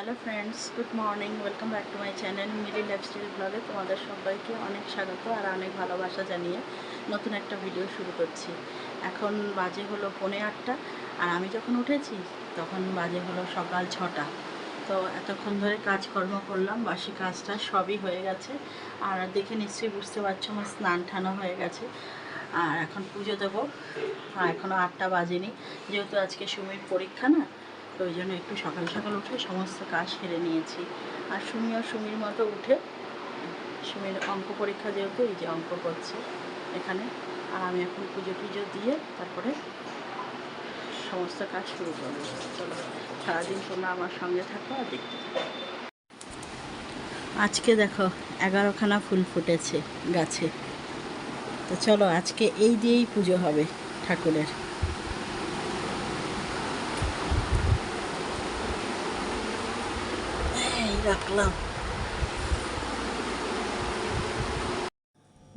Hello friends good morning welcome back to my channel Mili lifestyle ব্লগে তোমাদের সবাইকে অনেক স্বাগত আর অনেক ভালোবাসা জানিয়ে নতুন একটা ভিডিও শুরু করছি। এখন বাজে হলো পৌনে আটটা আর আমি যখন উঠেছি, তখন বাজে হলো সকাল ছটা। তো এতক্ষণ ধরে কাজকর্ম করলাম, বাসি কাজটা সবই হয়ে গেছে আর দেখে নিশ্চয়ই বুঝতে পারছ আমার স্নান টানো হয়ে গেছে। আর এখন পুজো দেবো, আর এখনও আটটা বাজেনি, যেহেতু আজকে সুমির পরীক্ষা না তো ওই জন্য একটু সকাল সকাল উঠে সমস্ত কাজ সেরে নিয়েছি। আর সুমিও সুমির মতো উঠে সুমির অঙ্ক পরীক্ষা যেহেতু, এই যে অঙ্ক করছে এখানে। আর আমি এখন পুজো টুজো দিয়ে তারপরে সমস্ত কাজ শুরু করব। চলো, সারাদিন তোমরা আমার সঙ্গে থাকো আর দেখতে আজকে দেখো এগারোখানা ফুল ফুটেছে গাছে। তো চলো, আজকে এই দিয়েই পুজো হবে ঠাকুরের এই রাখলাম।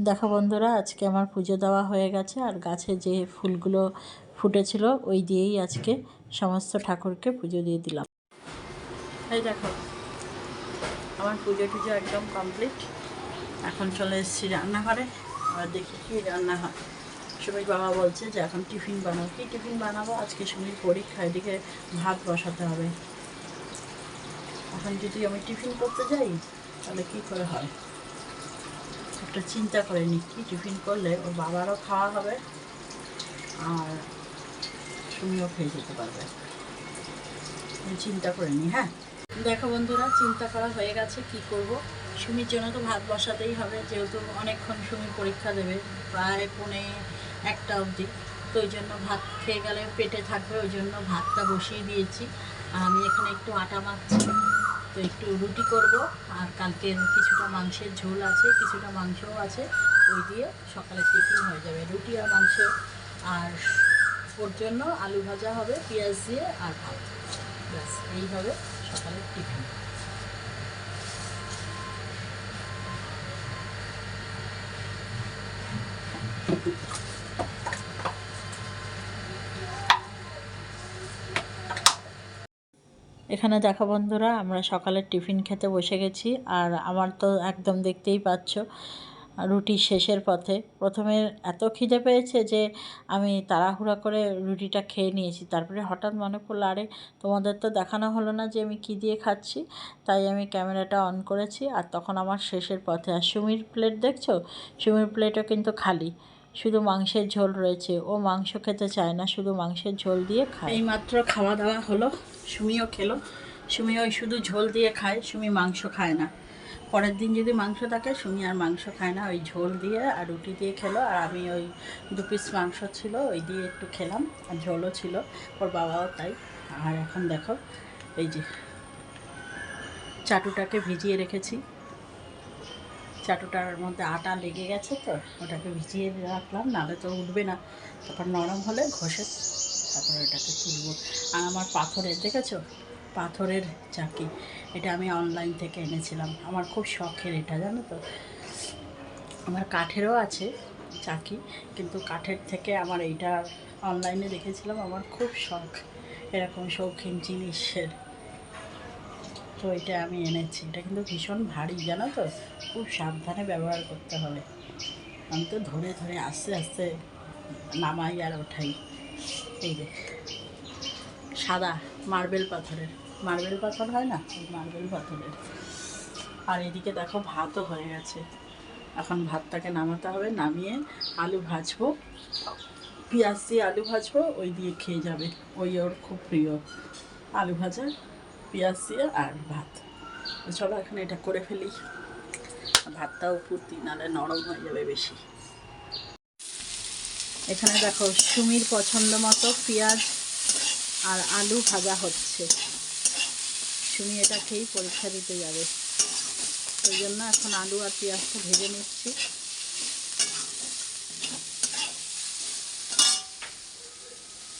দেখো বন্ধুরা, আজকে আমার পুজো দেওয়া হয়ে গেছে, আর গাছে যে ফুলগুলো ফুটেছিল, ওই দিয়েই আজকে সমস্ত ঠাকুরকে পুজো দিয়ে দিলাম। এই দেখো, আমার পুজো টুজো একদম কমপ্লিট এখন চলে এসেছি রান্নাঘরে। আবার দেখি কি রান্না হয় সুমির বাবা বলছে যে, এখন টিফিন বানাবো কি টিফিন বানাবো? আজকে সুমির পরীক্ষা, এদিকে ভাত বসাতে হবে। এখন যদি আমি টিফিন করতে যাই, তাহলে কি করে হয়? একটা চিন্তা করে নি, কি টিফিন করলে ওর বাবারও খাওয়া হবে আর তুমিও খেয়ে যেতে পারবে। চিন্তা করে নি হ্যাঁ? দেখো বন্ধুরা, চিন্তা করা হয়ে গেছে, কি করব? সুমির জন্য তো ভাত বসাতেই হবে, যেহেতু অনেকক্ষণ সুমির পরীক্ষা দেবে, প্রায় পৌনে একটা অবধি। তো ওই জন্য ভাত খেয়ে গেলে পেটে থাকবে, ওই জন্য ভাতটা বসিয়ে দিয়েছি। আর আমি এখানে একটু আটা মাখছি। তো একটু রুটি করব। আর কালকের কিছুটা মাংসের ঝোল আছে, কিছুটা মাংসও আছে। ওই দিয়ে সকালে টিফিন হয়ে যাবে। রুটি আর মাংস। আর ওর জন্য আলু ভাজা হবে, পেঁয়াজ দিয়ে আর ভাত। ব্যাস এইভাবে সকালের টিফিন। এখানে দেখা বন্ধুরা, আমরা সকালের টিফিন খেতে বসে গেছি, আর আমার তো একদম দেখতেই পাচ্ছ রুটি শেষের পথে। প্রথমে এত খিদে পেয়েছে যে আমি তাড়াহুড়া করে রুটিটা খেয়ে নিয়েছি। তারপরে হঠাৎ মনে পড়ল, আরে তোমাদের তো দেখানো হলো না যে আমি কী দিয়ে খাচ্ছি, তাই আমি ক্যামেরাটা অন করেছি, আর তখন আমার শেষের পথে। আর সুমির প্লেট দেখছ? সুমির প্লেটও কিন্তু খালি। শুধু মাংসের ঝোল রয়েছে। ও মাংস খেতে চায় না, শুধু মাংসের ঝোল দিয়ে খায়। এইমাত্র খাওয়া দাওয়া হলো, সুমিও খেলো। সুমি ওই শুধু ঝোল দিয়ে খায়, সুমি মাংস খায় না। পরের দিন যদি মাংস থাকে, সুমি আর মাংস খায় না। ওই ঝোল দিয়ে আর রুটি দিয়ে খেলো। আর আমি ওই দু পিস মাংস ছিল, ওই দিয়ে একটু খেলাম। আর ঝোলও ছিল, ওর বাবাও তাই। আর এখন দেখো, এই যে চাটুটাকে ভিজিয়ে রেখেছি। চাটুটার মধ্যে আটা লেগে গেছে তো, ওটাকে ভিজিয়ে রাখলাম, নাহলে তো উঠবে না। তারপর নরম হলে ঘষে তারপর ওটাকে তুলবো। আর আমার পাথরের, দেখেছ? পাথরের চাকি, এটা আমি অনলাইন থেকে এনেছিলাম। আমার খুব শখের এটা, জানো তো? আমার কাঠেরও আছে চাকি, কিন্তু কাঠের থেকে আমার এইটা অনলাইনে দেখেছিলাম, আমার খুব শখ। এরকম শৌখিন জিনিসের। তো এটা আমি এনেছি। এটা কিন্তু ভীষণ ভারী, জানো তো? খুব সাবধানে ব্যবহার করতে হবে। আমি তো ধরে ধরে আস্তে আস্তে নামাই আর ওঠাই। এই যে, সাদা মার্বেল পাথরের। মার্বেল পাথর হয় না? ওই মার্বেল পাথরের। আর এদিকে দেখো ভাতও হয়ে গেছে। এখন ভাতটাকে নামাতে হবে, নামিয়ে আলু ভাজবো। পেঁয়াজ দিয়ে আলু ভাজবো, ওই দিয়ে খেয়ে যাবে। ওই ওর খুব প্রিয়। আলু ভাজা পেঁয়াজ দিয়ে আর ভাত। চলো এখন এটা করে ফেলি। ভাতটাও ফুর্তি নাহলে নরম হয়ে যাবে বেশি। এখানে দেখো সুমির পছন্দ মতো পেঁয়াজ আর আলু ভাজা হচ্ছে। সুমি এটা খেয়েই পরীক্ষা দিতে যাবে। ওই জন্য এখন আলু আর পেঁয়াজটা ভেজে নিচ্ছি।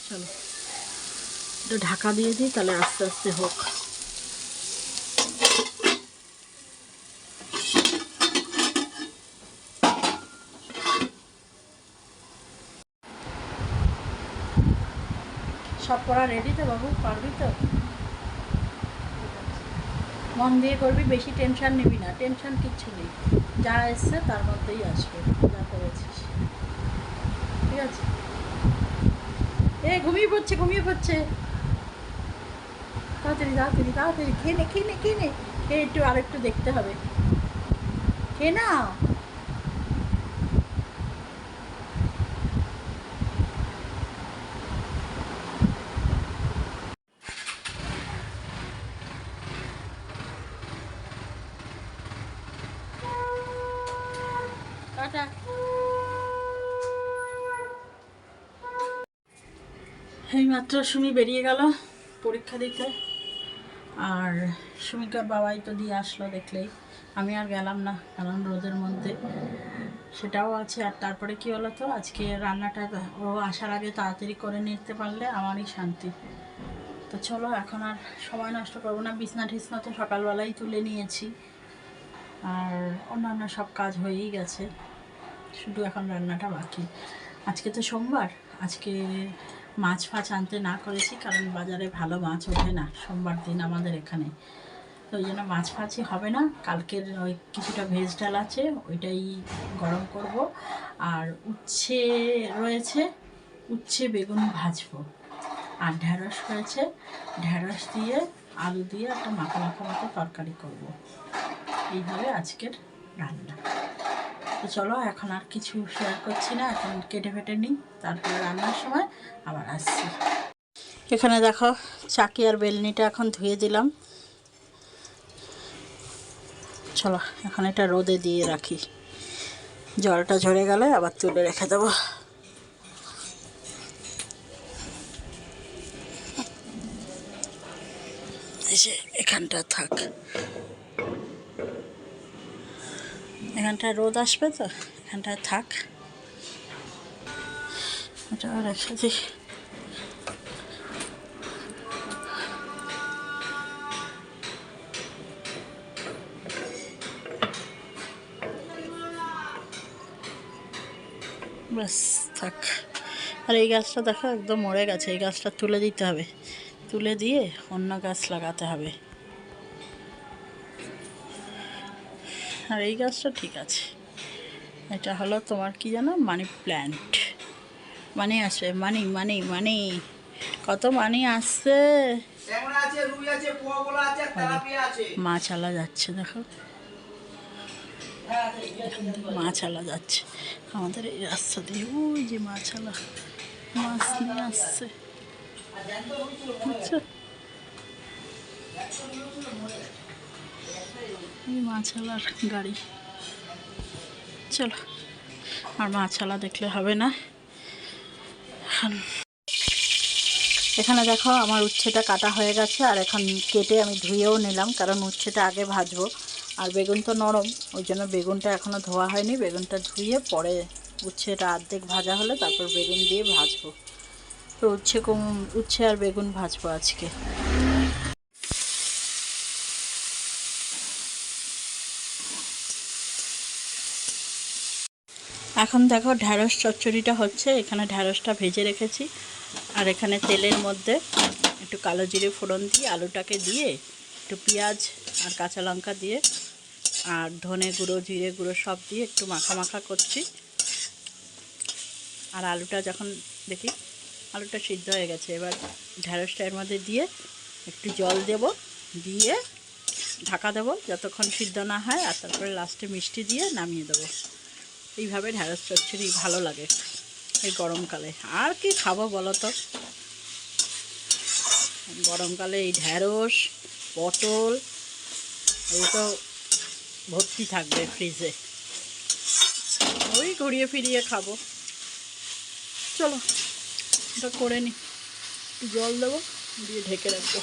চলো। একটু ঢাকা দিয়ে দিই, তাহলে আস্তে আস্তে হোক। পড়া বাবু, পারবি তো? মন দিয়ে করবি, বেশি টেনশন নিবি না টেনশন কিচ্ছু নেই। যা এসছে তার মধ্যেই আসবে, যা করেছিস। ঠিক আছে? এ, ঘুমিয়ে পড়ছে ঘুমিয়ে পড়ছে। তাড়াতাড়ি তাড়াতাড়ি তাড়াতাড়ি, খেয়ে নে খেয়ে নে খেয়ে নে। একটু আর একটু দেখতে হবে। খেয়ে নাও। টাটা এই মাত্র সুমি বেরিয়ে গেল পরীক্ষা দিতে। আর সুমিকার বাবাই তো দিয়ে আসলো দেখলেই। আমি আর গেলাম না, কারণ রোদের মধ্যে সেটাও আছে। আর তারপরে কি হলো তো? আজকে রান্নাটা ও আসার আগে তাড়াতাড়ি করে নিতে পারলে আমারই শান্তি। তো চলো, এখন আর সময় নষ্ট করব না। বিছনা টিছনা তো সকালবেলাই তুলে নিয়েছি। আর অন্যান্য সব কাজ হয়েই গেছে। শুধু এখন রান্নাটা বাকি। আজকে তো সোমবার, আজকে মাছ ফাছ আনতে না করেছি কারণ বাজারে ভালো মাছ ওঠে না, সোমবার দিন আমাদের এখানে। তো ওই জন্য মাছ ফাছই হবে না, কালকের ওই কিছুটা ভেজ ডাল আছে, ওইটাই গরম করব। আর উচ্ছে রয়েছে, উচ্ছে বেগুন ভাজবো। আর ঢ্যাঁড়স রয়েছে, ঢ্যাঁড়স দিয়ে আলু দিয়ে একটা মাখা মাখা মতো তরকারি করব। এইভাবে আজকের রান্না। তো চলো, এখন আর কিছু শেয়ার করছি না, এখন কেটে ফেটে নিই, তারপরে রান্নার সময় আবার আসছি। এখানে দেখো, চাকি আর বেলনিটা এখন ধুয়ে দিলাম। চলো, এখন এটা রোদে দিয়ে রাখি। জলটা ঝরে গেলে আবার তুলে রেখে দেবো। এখানটা থাক। এখানটায় রোদ আসবে তো, এখানটায় থাক। এটা রেখে দিই ব্যাস, থাক। আর এই গাছটা দেখো, একদম মরে গেছে, এই গাছটা তুলে দিতে হবে। তুলে দিয়ে অন্য গাছ লাগাতে হবে। আর এই গাছটা ঠিক আছে। এটা হলো তোমার কি জানো মানি প্ল্যান্ট। মানি আসবে মানি মানি মানি। কত মানি আসছে? মাছ আলা যাচ্ছে দেখো। মাছ আলা যাচ্ছে। আমাদের এই রাস্তা দিয়ে ওই যে মাছ আলা মাছ নিয়ে আসছে। বুঝছ? মাছালার গাড়ি। চলো, আর মাছালা দেখলে হবে না। এখন এখানে দেখো আমার উচ্ছেটা কাটা হয়ে গেছে, আর এখন কেটে আমি ধুয়েও নিলাম, কারণ উচ্ছেটা আগে ভাজবো। আর বেগুন তো নরম, ওই জন্য বেগুনটা এখনও ধোয়া হয়নি। বেগুনটা ধুয়ে পরে উচ্ছেটা অর্ধেক ভাজা হলে তারপর বেগুন দিয়ে ভাজবো। তো উচ্ছে কম, উচ্ছে আর বেগুন ভাজবো আজকে। এখন দেখো ঢ্যাঁড়স চচ্চড়িটা হচ্ছে, এখানে ঢ্যাঁড়সটা ভেজে রেখেছি। আর এখানে তেলের মধ্যে একটু কালো জিরে ফোড়ন দিয়ে, আলুটাকে দিয়ে, একটু পেঁয়াজ আর কাঁচা লঙ্কা দিয়ে, আর ধনে গুঁড়ো, জিরে গুঁড়ো সব দিয়ে একটু মাখা মাখা করছি। আর আলুটা যখন দেখি, আলুটা সিদ্ধ হয়ে গেছে, এবার ঢ্যাঁড়সটা এর মধ্যে দিয়ে একটু জল দেব, দিয়ে ঢাকা দেবো, যতক্ষণ সিদ্ধ না হয়, আর তারপরে লাস্টে মিষ্টি দিয়ে নামিয়ে দেবো। এইভাবে ঢ্যাঁড়স চচ্চড়ি ভালো লাগে এই গরমকালে। আর কি খাব বলো তো? গরমকালে এই ঢ্যাঁড়স পটল, এই তো ভর্তি থাকবে ফ্রিজে ওই ঘুরিয়ে ফিরিয়ে খাব। চলো, এটা করে নি। জল দেবো, দিয়ে ঢেকে রাখব।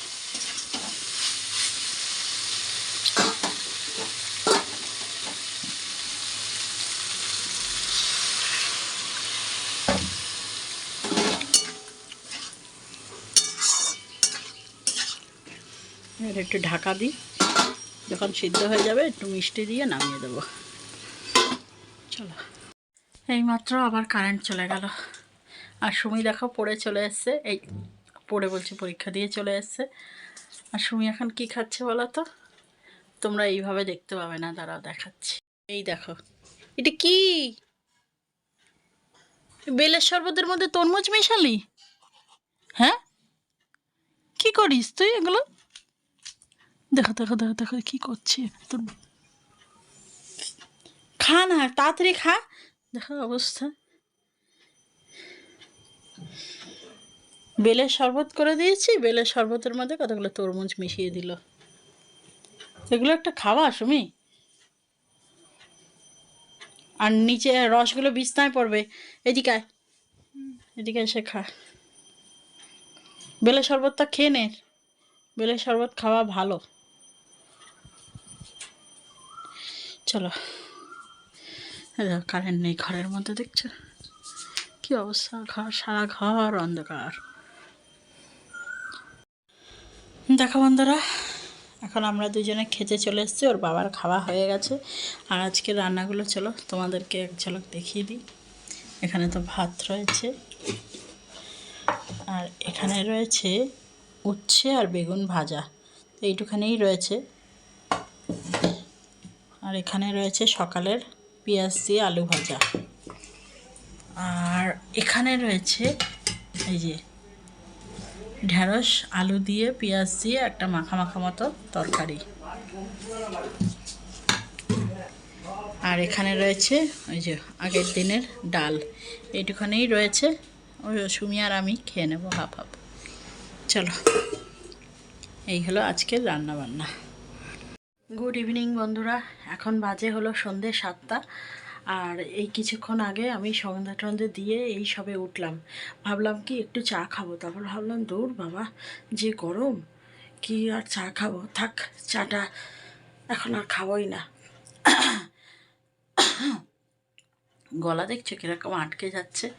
এবার একটু ঢাকা দিই। যখন সিদ্ধ হয়ে যাবে, একটু মিষ্টি দিয়ে নামিয়ে দেবো। চলো। এইমাত্র আবার কারেন্ট চলে গেল। আর সুমি দেখো, পড়ে চলে এসছে। এই পড়ে বলছি, পরীক্ষা দিয়ে চলে এসছে। আর সুমি এখন কি খাচ্ছে বলো তো? তোমরা এইভাবে দেখতে পাবে না, দাঁড়াও দেখাচ্ছি। এই দেখো। এটা কি? বেলের শরবতের মধ্যে তরমুজ মেশালি? হ্যাঁ? কি করিস তুই এগুলো? দেখো দেখো দেখো দেখো, কি করছি? তোর খা না, তাড়াতাড়ি খা। দেখো অবস্থা। বেলের শরবত করে দিয়েছি, বেলের শরবতের মধ্যে কতগুলো তরমুজ মিশিয়ে দিল। এগুলো একটা খাওয়া, সুমি? আর নিচে রসগুলো বিছনায় পড়বে। এদিকে এদিকে এসে খা। বেলের শরবতটা খেয়ে নে। বেলের শরবত খাওয়া ভালো। চলো। কারেন্ট নেই ঘরের মধ্যে, দেখছ? কি অবস্থা? ঘর, সারা ঘর অন্ধকার। দেখো বন্ধুরা, এখন আমরা দুজনে খেতে চলে এসেছি, ওর বাবার খাওয়া হয়ে গেছে। আর আজকে রান্নাগুলো চলো, তোমাদেরকে এক ঝলক দেখিয়ে দিই। এখানে তো ভাত রয়েছে। আর এখানে রয়েছে উচ্ছে আর বেগুন ভাজা। এইটুখানেই রয়েছে। আর এখানে রয়েছে সকালের পেঁয়াজ দিয়ে আলু ভাজা। আর এখানে রয়েছে এই যে ঢ্যাঁড়স আলু দিয়ে পেঁয়াজ দিয়ে একটা মাখা মাখা মতো তরকারি। আর এখানে রয়েছে ওই যে আগের দিনের ডাল। এইটুখানেই রয়েছে। ওই সুমি আর আমি খেয়ে নেব হাফ হাফ। চলো, এই হলো আজকের রান্না বান্না গুড ইভিনিং বন্ধুরা। এখন বাজে হলো সন্ধ্যে সাতটা। আর এই কিছুক্ষণ আগে আমি সন্ধ্যা টন্ধে দিয়ে এই সবে উঠলাম। ভাবলাম কি, একটু চা খাব। তারপর ভাবলাম, দূর বাবা, যে গরম, কি আর চা খাব? থাক, চাটা এখন আর খাবোই না। গলা দেখছ? কীরকম আটকে যাচ্ছে?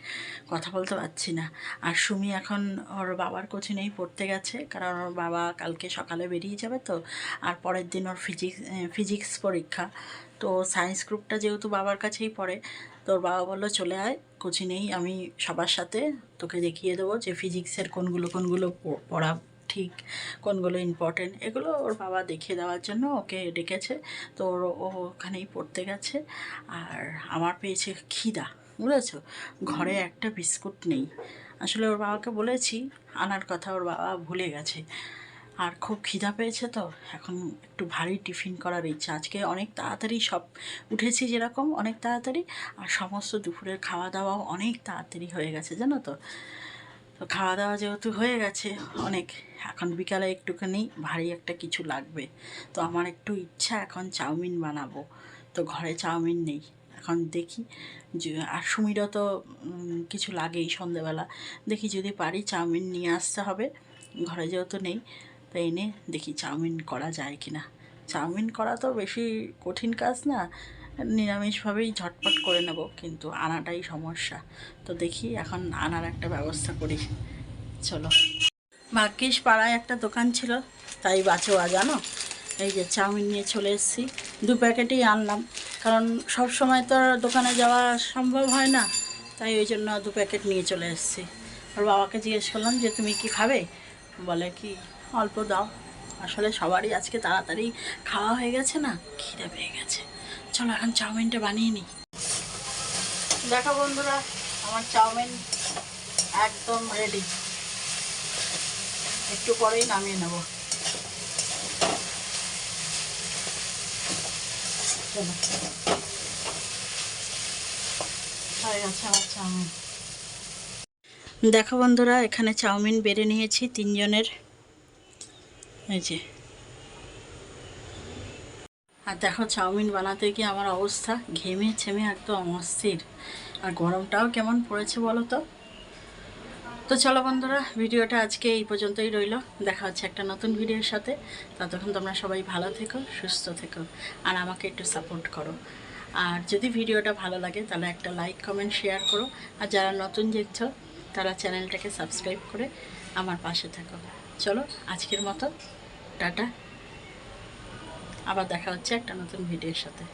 কথা বলতে পারছি না। আর সুমি এখন ওর বাবার কোচিনেই পড়তে গেছে। কারণ ওর বাবা কালকে সকালে বেরিয়ে যাবে তো। আর পরের দিন ওর ফিজিক্স ফিজিক্স পরীক্ষা। তো সায়েন্স গ্রুপটা যেহেতু বাবার কাছেই পড়ে তোর বাবা বলল, চলে আয় কোচিনেই আমি সবার সাথে তোকে দেখিয়ে দেবো যে ফিজিক্সের কোনগুলো কোনগুলো পড়া ঠিক কোনগুলো ইম্পর্টেন্ট এগুলো ওর বাবা দেখিয়ে দেওয়ার জন্য ওকে ডেকেছে। তো ওর ও ওখানেই পড়তে গেছে। আর আমার পেয়েছে খিদা বুঝেছ? ঘরে একটা বিস্কুট নেই। আসলে ওর বাবাকে বলেছি আনার কথা ওর বাবা ভুলে গেছে। আর খুব খিদা পেয়েছে তো এখন একটু ভারী টিফিন করার ইচ্ছা। আজকে অনেক তাড়াতাড়ি সব উঠেছি যেরকম অনেক তাড়াতাড়ি। আর সমস্ত দুপুরের খাওয়া দাওয়াও অনেক তাড়াতাড়ি হয়ে গেছে জানো তো? তো খাওয়া দাওয়া যেহেতু হয়ে গেছে, অনেক। এখন বিকালে একটুখানি ভারী একটা কিছু লাগবে। তো আমার একটু ইচ্ছা এখন চাউমিন বানাবো। তো ঘরে চাউমিন নেই। এখন দেখি যে, আর সুমিরও তো কিছু লাগেই সন্ধেবেলা। দেখি যদি পারি চাউমিন নিয়ে আসতে হবে। ঘরে যেহেতু নেই, তো এনে দেখি চাউমিন করা যায় কি না চাউমিন করা তো বেশি কঠিন কাজ না। নিরামিষভাবেই ঝটপট করে নেব, কিন্তু আনাটাই সমস্যা। তো দেখি এখন আনার একটা ব্যবস্থা করি। চলো। ভাগ্যিস পাড়ায় একটা দোকান ছিল, তাই বাঁচোয়া জানো? এই যে চাউমিন নিয়ে চলে এসেছি। দু প্যাকেটই আনলাম, কারণ সব সময় তো আর দোকানে যাওয়া সম্ভব হয় না, তাই ওই জন্য দু প্যাকেট নিয়ে চলে এসেছি। ওর বাবাকে জিজ্ঞেস করলাম যে, তুমি কি খাবে? বলে, কি? অল্প দাও। আসলে সবারই আজকে তাড়াতাড়ি খাওয়া হয়ে গেছে না, খিদে পেয়ে গেছে। চলো এখন চাউমিনটা বানিয়ে নিই। দেখো বন্ধুরা, আমার চাউমিন একদম রেডি একটু পরেই নামিয়ে নেব। দেখো বন্ধুরা, এখানে চাউমিন বেড়ে নিয়েছি তিনজনের। এই যে। আর দেখো চাউমিন বানাতে গিয়ে আমার অবস্থা ঘেমে ছেমে একদম অস্থির। আর গরমটাও কেমন পড়েছে বলো তো? তো চলো বন্ধুরা, ভিডিওটা আজকে এই পর্যন্তই রইল। দেখা হচ্ছে একটা নতুন ভিডিওর সাথে। ততক্ষণ তোমরা সবাই ভালো থেকো, সুস্থ থেকো, আর আমাকে একটু সাপোর্ট করো। আর যদি ভিডিওটা ভালো লাগে, তাহলে একটা লাইক কমেন্ট শেয়ার করো। আর যারা নতুন দেখছ, তারা চ্যানেলটাকে সাবস্ক্রাইব করে আমার পাশে থাকো। চলো আজকের মতো, টাটা। আবার দেখা হচ্ছে একটা নতুন ভিডিওর সাথে।